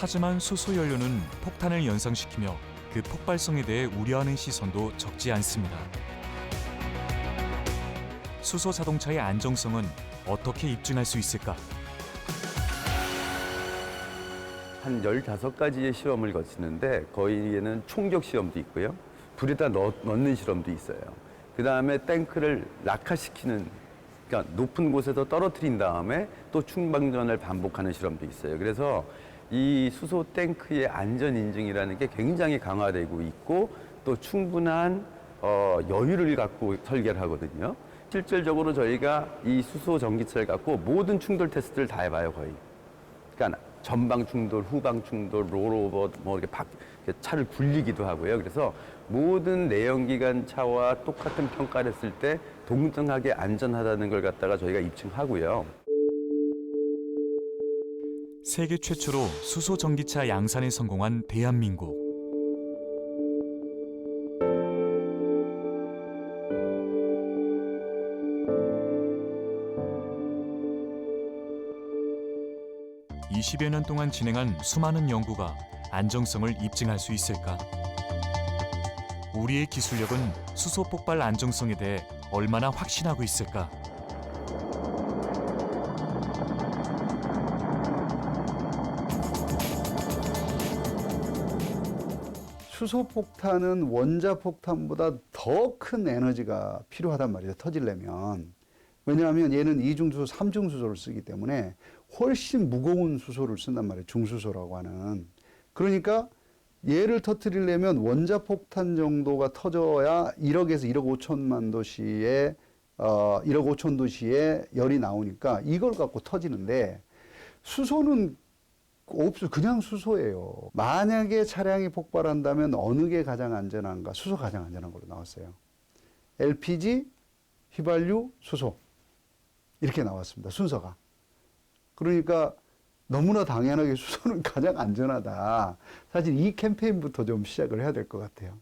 하지만 수소 연료는 폭탄을 연상시키며 그 폭발성에 대해 우려하는 시선도 적지 않습니다. 수소 자동차의 안정성은 어떻게 입증할 수 있을까? 한 15가지의 실험을 거치는데 거기에는 총격 시험도 있고요. 불에다 넣, 넣는 실험도 있어요. 그 다음에 탱크를 낙하시키는, 그러니까 높은 곳에서 떨어뜨린 다음에 또 충방전을 반복하는 실험도 있어요. 그래서 이 수소 탱크의 안전 인증이라는 게 굉장히 강화되고 있고 또 충분한 어, 여유를 갖고 설계를 하거든요. 실질적으로 저희가 이 수소 전기차를 갖고 모든 충돌 테스트를 다 해봐요, 거의. 그러니까 전방 충돌, 후방 충돌, 롤오버 뭐 이렇게 박, 이렇게 차를 굴리기도 하고요. 그래서 모든 내연기관 차와 똑같은 평가를 했을 때 동등하게 안전하다는 걸 갖다가 저희가 입증하고요. 세계 최초로 수소 전기차 양산에 성공한 대한민국. (20여 년) 동안 진행한 수많은 연구가 안정성을 입증할 수 있을까 우리의 기술력은 수소 폭발 안정성에 대해 얼마나 확신하고 있을까 수소 폭탄은 원자 폭탄보다 더 큰 에너지가 필요하단 말이죠. 터지려면. 왜냐하면 얘는 이중수소, 삼중수소를 쓰기 때문에 훨씬 무거운 수소를 쓴단 말이에요. 중수소라고 하는. 그러니까 얘를 터뜨리려면 원자 폭탄 정도가 터져야 1억에서 1억 5천만 도시에 어 1억 5천 도시에 열이 나오니까 이걸 갖고 터지는데 수소는 없어 그냥 수소예요. 만약에 차량이 폭발한다면 어느 게 가장 안전한가? 수소 가장 안전한 걸로 나왔어요. LPG, 휘발유, 수소 이렇게 나왔습니다. 순서가. 그러니까 너무나 당연하게 수소는 가장 안전하다. 사실 이 캠페인부터 좀 시작을 해야 될 것 같아요.